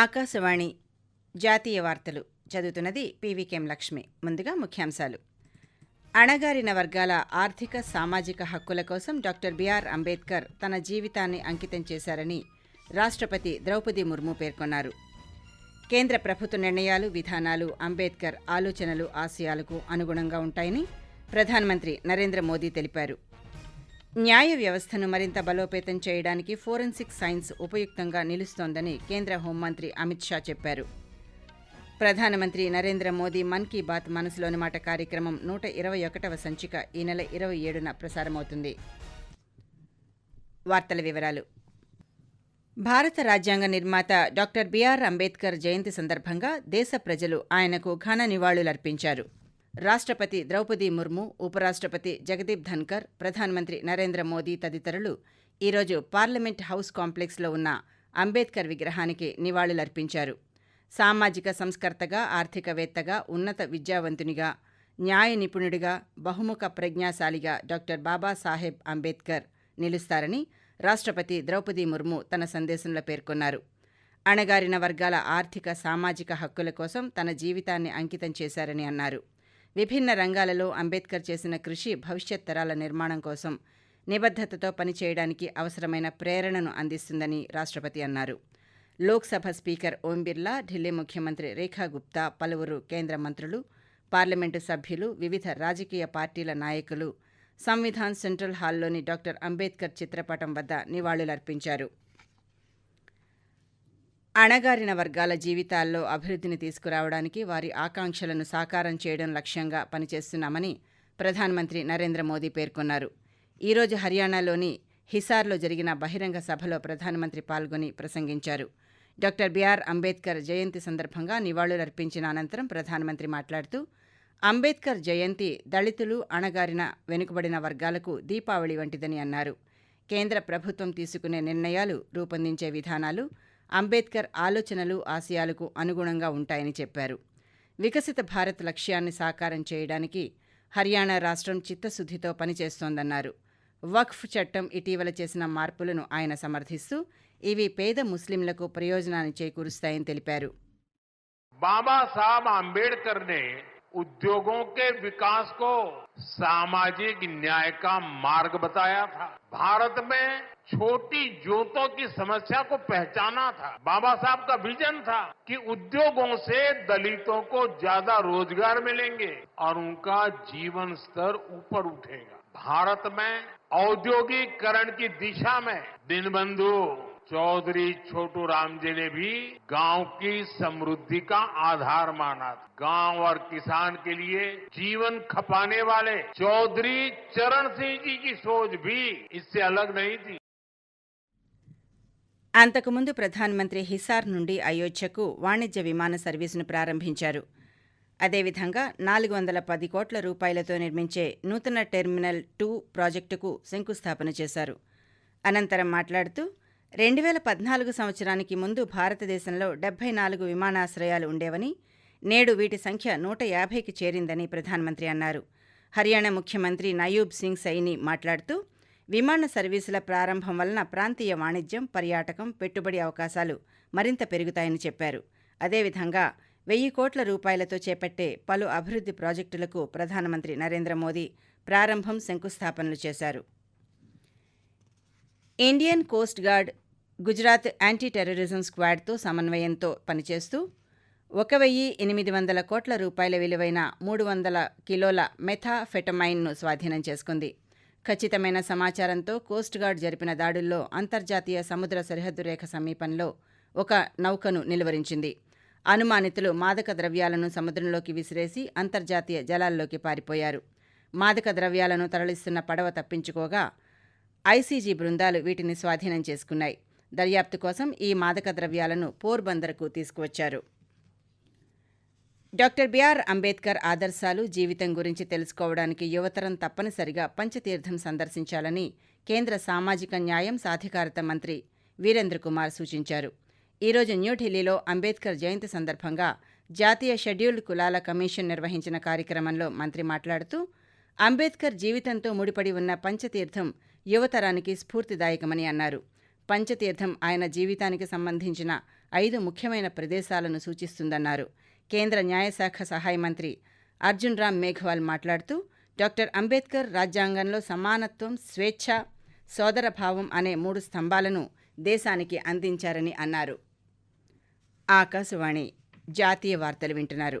ఆకాశవాణి జాతీయ వార్తలు చదువుతున్నది పీవీకేం లక్ష్మి. ముందుగా ముఖ్యాంశాలు. అణగారిన వర్గాల ఆర్థిక సామాజిక హక్కుల కోసం డాక్టర్ బిఆర్ అంబేద్కర్ తన జీవితాన్ని అంకితం చేశారని రాష్ట్రపతి ద్రౌపది ముర్ము పేర్కొన్నారు. కేంద్ర ప్రభుత్వ నిర్ణయాలు విధానాలు అంబేద్కర్ ఆలోచనలు ఆశయాలకు అనుగుణంగా ఉంటాయని ప్రధానమంత్రి నరేంద్ర మోదీ తెలిపారు. న్యాయ వ్యవస్థను మరింత బలోపేతం చేయడానికి ఫోరెన్సిక్ సైన్స్ ఉపయుక్తంగా నిలుస్తోందని కేంద్ర హోంమంత్రి అమిత్ షా చెప్పారు. ప్రధానమంత్రి నరేంద్ర మోదీ మన్ కీ బాత్ మనసులోని మాట కార్యక్రమం నూట ఇరవై ఒకటవ సంచిక ఈ నెల ఇరవై ఏడున ప్రసారమవుతుంది. వార్తల వివరాలు. భారత రాజ్యాంగ నిర్మాత డాక్టర్ బిఆర్ అంబేద్కర్ జయంతి సందర్భంగా దేశ ప్రజలు ఆయనకు ఘన నివాళులర్పించారు. రాష్ట్రపతి ద్రౌపది ముర్ము ఉపరాష్ట్రపతి జగదీప్ ధన్కర్ ప్రధానమంత్రి నరేంద్ర మోదీ తదితరులు ఈరోజు పార్లమెంట్ హౌస్ కాంప్లెక్స్లో ఉన్న అంబేద్కర్ విగ్రహానికి నివాళులర్పించారు. సామాజిక సంస్కర్తగా ఆర్థికవేత్తగా ఉన్నత విద్యావంతునిగా న్యాయ నిపుణుడిగా బహుముఖ ప్రజ్ఞాశాలిగా డాక్టర్ బాబాసాహెబ్ అంబేద్కర్ నిలుస్తారని రాష్ట్రపతి ద్రౌపది ముర్ము తన సందేశంలో పేర్కొన్నారు. అణగారిన వర్గాల ఆర్థిక సామాజిక హక్కుల కోసం తన జీవితాన్ని అంకితం చేశారని అన్నారు. విభిన్న రంగాలలో అంబేద్కర్ చేసిన కృషి భవిష్యత్ తరాల నిర్మాణం కోసం నిబద్ధతతో పనిచేయడానికి అవసరమైన ప్రేరణను అందిస్తుందని రాష్ట్రపతి అన్నారు. లోక్సభ స్పీకర్ ఓం బిర్లా ఢిల్లీ ముఖ్యమంత్రి రేఖా గుప్తా పలువురు కేంద్ర మంత్రులు పార్లమెంటు సభ్యులు వివిధ రాజకీయ పార్టీల నాయకులు సంవిధాన్ సెంట్రల్ హాల్లోని డాక్టర్ అంబేద్కర్ చిత్రపటం వద్ద నివాళులర్పించారు. అణగారిన వర్గాల జీవితాల్లో అభివృద్ధిని తీసుకురావడానికి వారి ఆకాంక్షలను సాకారం చేయడం లక్ష్యంగా పనిచేస్తున్నామని ప్రధానమంత్రి నరేంద్ర మోదీ పేర్కొన్నారు. ఈరోజు హర్యానాలోని హిసార్లో జరిగిన బహిరంగ సభలో ప్రధానమంత్రి పాల్గొని ప్రసంగించారు. డాక్టర్ బిఆర్ అంబేద్కర్ జయంతి సందర్భంగా నివాళులర్పించిన అనంతరం ప్రధానమంత్రి మాట్లాడుతూ అంబేద్కర్ జయంతి దళితులు అణగారిన వెనుకబడిన వర్గాలకు దీపావళి వంటిదని అన్నారు. కేంద్ర ప్రభుత్వం తీసుకునే నిర్ణయాలు రూపొందించే విధానాలు అంబేద్కర్ ఆలోచనలు ఆశయాలకు అనుగుణంగా ఉంటాయని చెప్పారు. వికసిత భారత్ లక్ష్యాన్ని సాకారం చేయడానికి హర్యానా రాష్ట్రం చిత్తశుద్ధితో పనిచేస్తోందన్నారు. వక్ఫ్ చట్టం ఇటీవల చేసిన మార్పులను ఆయన సమర్థిస్తూ ఇవి పేద ముస్లింలకు ప్రయోజనాన్ని చేకూరుస్తాయని తెలిపారు. బాబాసాహెబ్ అంబేడ్కర్ నే उद्योगों के विकास को सामाजिक न्याय का मार्ग बताया था। भारत में छोटी जोतों की समस्या को पहचाना था। बाबा साहब का विजन था कि उद्योगों से दलितों को ज़्यादा रोज़गार मिलेंगे और उनका जीवन स्तर ऊपर उठेगा। भारत में औद्योगिकरण की दिशा में दीनबंधु चौधरी छोटू राम जी ने भी गांव की समृद्धि का आधार माना था गांव और किसान के लिए जीवन खपाने वाले चौधरी चरण सिंह जी की सोच भी इससे अलग नहीं थी అంతకుముందు ప్రధానమంత్రి హిసార్ నుండి అయోధ్యకు వాణిజ్య విమాన సర్వీసును ప్రారంభించారు అదేవిధంగా నాలుగు వందల పది కోట్ల రూపాయలతో నిర్మించే నూతన టెర్మినల్ టూ ప్రాజెక్టుకు శంకుస్థాపన చేశారు అనంతరం మాట్లాడుతూ రెండు వేల పద్నాలుగు సంవత్సరానికి ముందు భారతదేశంలో డెబ్బై నాలుగు విమానాశ్రయాలు ఉండేవని నేడు వీటి సంఖ్య నూట యాభైకి చేరిందని ప్రధానమంత్రి అన్నారు. హర్యానా ముఖ్యమంత్రి నయూబ్ సింగ్ సైని మాట్లాడుతూ విమాన సర్వీసుల ప్రారంభం వలన ప్రాంతీయ వాణిజ్యం పర్యాటకం పెట్టుబడి అవకాశాలు మరింత పెరుగుతాయని చెప్పారు. అదేవిధంగా వెయ్యి కోట్ల రూపాయలతో చేపట్టే పలు అభివృద్ధి ప్రాజెక్టులకు ప్రధానమంత్రి నరేంద్ర మోదీ ప్రారంభం శంకుస్థాపనలు చేశారు. Indian coast guard Gujarat anti terrorism స్క్వాడ్తో సమన్వయంతో పనిచేస్తూ ఒక వెయ్యి ఎనిమిది వందల కోట్ల రూపాయల విలువైన మూడు వందల కిలోల మెథాఫెటమైన్ను స్వాధీనం చేసుకుంది. ఖచ్చితమైన సమాచారంతో కోస్ట్ గార్డ్ జరిపిన దాడుల్లో అంతర్జాతీయ సముద్ర సరిహద్దు రేఖ సమీపంలో ఒక నౌకను నిలువరించింది. అనుమానితులు మాదక ద్రవ్యాలను సముద్రంలోకి విసిరేసి అంతర్జాతీయ జలాల్లోకి పారిపోయారు. మాదక ద్రవ్యాలను తరలిస్తున్న పడవ తప్పించుకోగా ఐసీజీ బృందాలు వీటిని స్వాధీనం చేసుకున్నాయి. దర్యాప్తు కోసం ఈ మాదక ద్రవ్యాలను పోర్బందర్కు తీసుకువచ్చారు. డాక్టర్ బిఆర్ అంబేద్కర్ ఆదర్శాలు జీవితం గురించి తెలుసుకోవడానికి యువతరం తప్పనిసరిగా పంచతీర్థం సందర్శించాలని కేంద్ర సామాజిక న్యాయం సాధికారత మంత్రి వీరేంద్ర కుమార్ సూచించారు. ఈరోజు న్యూఢిల్లీలో అంబేద్కర్ జయంతి సందర్భంగా జాతీయ షెడ్యూల్డ్ కులాల కమిషన్ నిర్వహించిన కార్యక్రమంలో మంత్రి మాట్లాడుతూ అంబేద్కర్ జీవితంతో ముడిపడి ఉన్న పంచతీర్థం యువతరానికి స్ఫూర్తిదాయకమని అన్నారు. పంచతీర్థం ఆయన జీవితానికి సంబంధించిన ఐదు ముఖ్యమైన ప్రదేశాలను సూచిస్తుందన్నారు. కేంద్ర న్యాయశాఖ సహాయ మంత్రి అర్జున్ రామ్ మేఘవాల్ మాట్లాడుతూ డాక్టర్ అంబేద్కర్ రాజ్యాంగంలో సమానత్వం స్వేచ్ఛ సోదరభావం అనే మూడు స్తంభాలను దేశానికి అందించారని అన్నారు. ఆకాశవాణి జాతీయ వార్తలు వింటున్నారు.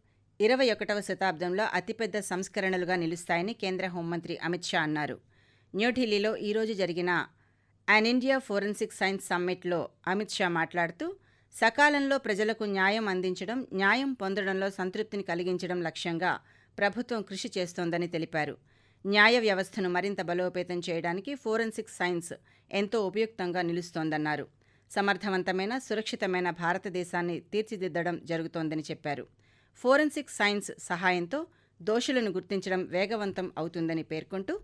ఇరవై ఒకటవ శతాబ్దంలో అతిపెద్ద సంస్కరణలుగా నిలుస్తాయని కేంద్ర హోంమంత్రి అమిత్ షా అన్నారు. న్యూఢిల్లీలో ఈరోజు జరిగిన అన్ ఇండియా ఫోరెన్సిక్ సైన్స్ సమ్మిట్లో అమిత్ షా మాట్లాడుతూ సకాలంలో ప్రజలకు న్యాయం అందించడం న్యాయం పొందడంలో సంతృప్తిని కలిగించడం లక్ష్యంగా ప్రభుత్వం కృషి చేస్తోందని తెలిపారు. న్యాయ వ్యవస్థను మరింత బలోపేతం చేయడానికి ఫోరెన్సిక్ సైన్స్ ఎంతో ఉపయుక్తంగా నిలుస్తోందన్నారు. సమర్థవంతమైన సురక్షితమైన భారతదేశాన్ని తీర్చిదిద్దడం జరుగుతోందని చెప్పారు. ఫోరెన్సిక్ సైన్స్ సహాయంతో దోషులను గుర్తించడం వేగవంతం అవుతుందని పేర్కొంటూ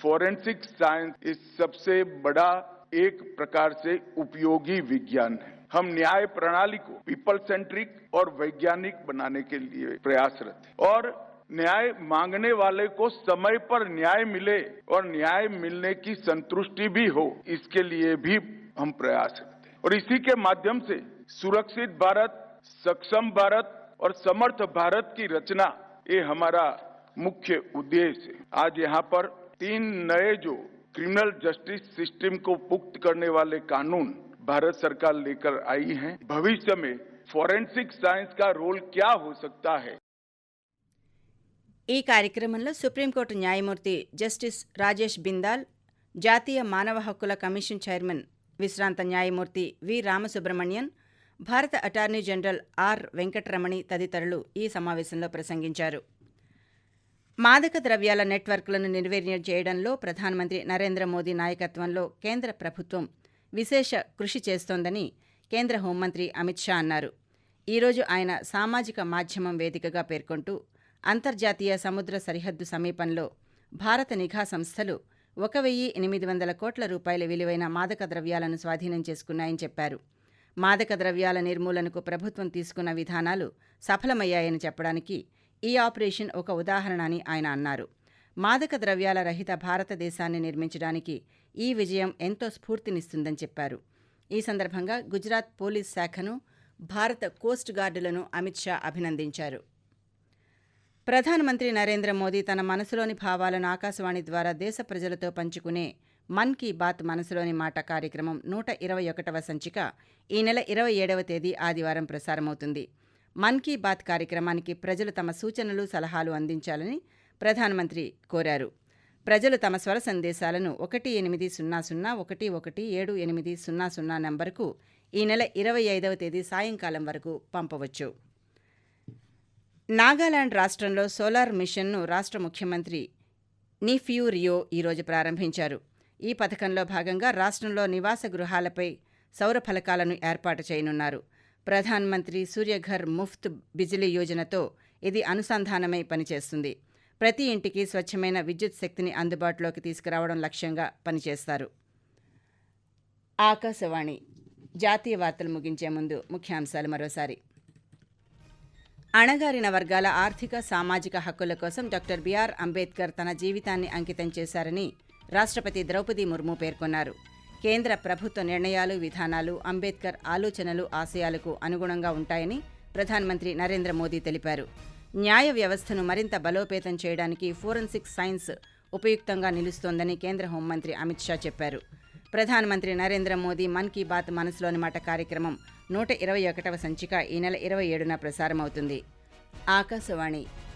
फोरेंसिक साइंस इस सबसे बड़ा एक प्रकार से उपयोगी विज्ञान है हम न्याय प्रणाली को पीपल सेंट्रिक और वैज्ञानिक बनाने के लिए प्रयासरत हैं और न्याय मांगने वाले को समय पर न्याय मिले और न्याय मिलने की संतुष्टि भी हो इसके लिए भी हम प्रयासरत हैं और इसी के माध्यम से सुरक्षित भारत सक्षम भारत और समर्थ भारत की रचना ये हमारा मुख्य उद्देश्य है आज यहाँ पर तीन नए जो क्रिमिनल जस्टिस सिस्टम को पुख्त करने वाले कानून भारत सरकार लेकर आई है भविष्य में फॉरेंसिक साइंस का रोल क्या हो सकता है ఈ కార్యక్రమంలో సుప్రీంకోర్టు న్యాయమూర్తి జస్టిస్ రాజేష్ బిందాల్ జాతీయ మానవ హక్కుల కమిషన్ చైర్మన్ విశ్రాంత న్యాయమూర్తి వి రామసుబ్రహ్మణ్యన్ భారత అటార్నీ జనరల్ ఆర్. వెంకటరమణి తదితరులు ఈ సమావేశంలో ప్రసంగించారు. మాదక ద్రవ్యాల నెట్వర్క్లను నిర్వీర్యం చేయడంలో ప్రధానమంత్రి నరేంద్ర మోదీ నాయకత్వంలో కేంద్ర ప్రభుత్వం విశేష కృషి చేస్తోందని కేంద్ర హోంమంత్రి అమిత్ షా అన్నారు. ఈరోజు ఆయన సామాజిక మాధ్యమం వేదికగా పేర్కొంటూ అంతర్జాతీయ సముద్ర సరిహద్దు సమీపంలో భారత నిఘా సంస్థలు ఒక వెయ్యి ఎనిమిది వందల కోట్ల రూపాయల విలువైన మాదక ద్రవ్యాలను స్వాధీనం చేసుకున్నాయని చెప్పారు. మాదక ద్రవ్యాల నిర్మూలనకు ప్రభుత్వం తీసుకున్న విధానాలు సఫలమయ్యాయని చెప్పడానికి ఈ ఆపరేషన్ ఒక ఉదాహరణ అని ఆయన అన్నారు. మాదక ద్రవ్యాల రహిత భారతదేశాన్ని నిర్మించడానికి ఈ విజయం ఎంతో స్ఫూర్తినిస్తుందని చెప్పారు. ఈ సందర్భంగా గుజరాత్ పోలీస్ శాఖను భారత కోస్ట్ గార్డులను అమిత్ షా అభినందించారు. ప్రధానమంత్రి నరేంద్ర మోదీ తన మనసులోని భావాలను ఆకాశవాణి ద్వారా దేశ ప్రజలతో పంచుకునే మన్ కీ బాత్ మనసులోని మాట కార్యక్రమం నూట ఇరవై ఒకటవ సంచిక ఈ నెల ఇరవై ఏడవ తేదీ ఆదివారం ప్రసారమవుతుంది. మన్ కీ బాత్ కార్యక్రమానికి ప్రజలు తమ సూచనలు సలహాలు అందించాలని ప్రధానమంత్రి కోరారు. ప్రజలు తమ స్వర సందేశాలను ఒకటి ఎనిమిది సున్నా సున్నా ఒకటి ఒకటి ఏడు ఎనిమిది సున్నా సున్నా నంబరుకు ఈ నెల ఇరవై ఐదవ తేదీ సాయంకాలం వరకు పంపవచ్చు. నాగాలాండ్ రాష్ట్రంలో సోలార్ మిషన్ను రాష్ట్ర ముఖ్యమంత్రి నిఫ్యూ రియో ఈరోజు ప్రారంభించారు. ఈ పథకంలో భాగంగా రాష్ట్రంలో నివాస గృహాలపై సౌర ఫలకాలను ఏర్పాటు చేయనున్నారు. ప్రధాన్ మంత్రి సూర్యఘర్ ముఫ్త్ బిజిలీ యోజనతో ఇది అనుసంధానమై పనిచేస్తుంది. ప్రతి ఇంటికి స్వచ్ఛమైన విద్యుత్ శక్తిని అందుబాటులోకి తీసుకురావడం లక్ష్యంగా పనిచేస్తారు. ఆకాశవాణి జాతీయ వార్తలు ముగించే ముందు ముఖ్యాంశాలు మరోసారి. అణగారిన వర్గాల ఆర్థిక సామాజిక హక్కుల కోసం డాక్టర్ బిఆర్ అంబేద్కర్ తన జీవితాన్ని అంకితం చేశారని రాష్ట్రపతి ద్రౌపది ముర్ము పేర్కొన్నారు. కేంద్ర ప్రభుత్వ నిర్ణయాలు విధానాలు అంబేద్కర్ ఆలోచనలు ఆశయాలకు అనుగుణంగా ఉంటాయని ప్రధానమంత్రి నరేంద్ర మోదీ తెలిపారు. న్యాయ వ్యవస్థను మరింత బలోపేతం చేయడానికి ఫోరెన్సిక్ సైన్స్ ఉపయుక్తంగా నిలుస్తోందని కేంద్ర హోంమంత్రి అమిత్ షా చెప్పారు. ప్రధానమంత్రి నరేంద్ర మోదీ మన్ కీ బాత్ మనసులోని మాట కార్యక్రమం నూట ఇరవై ఒకటవ సంచిక ఈ నెల ఇరవై ఏడున ప్రసారమవుతుంది. ఆకాశవాణి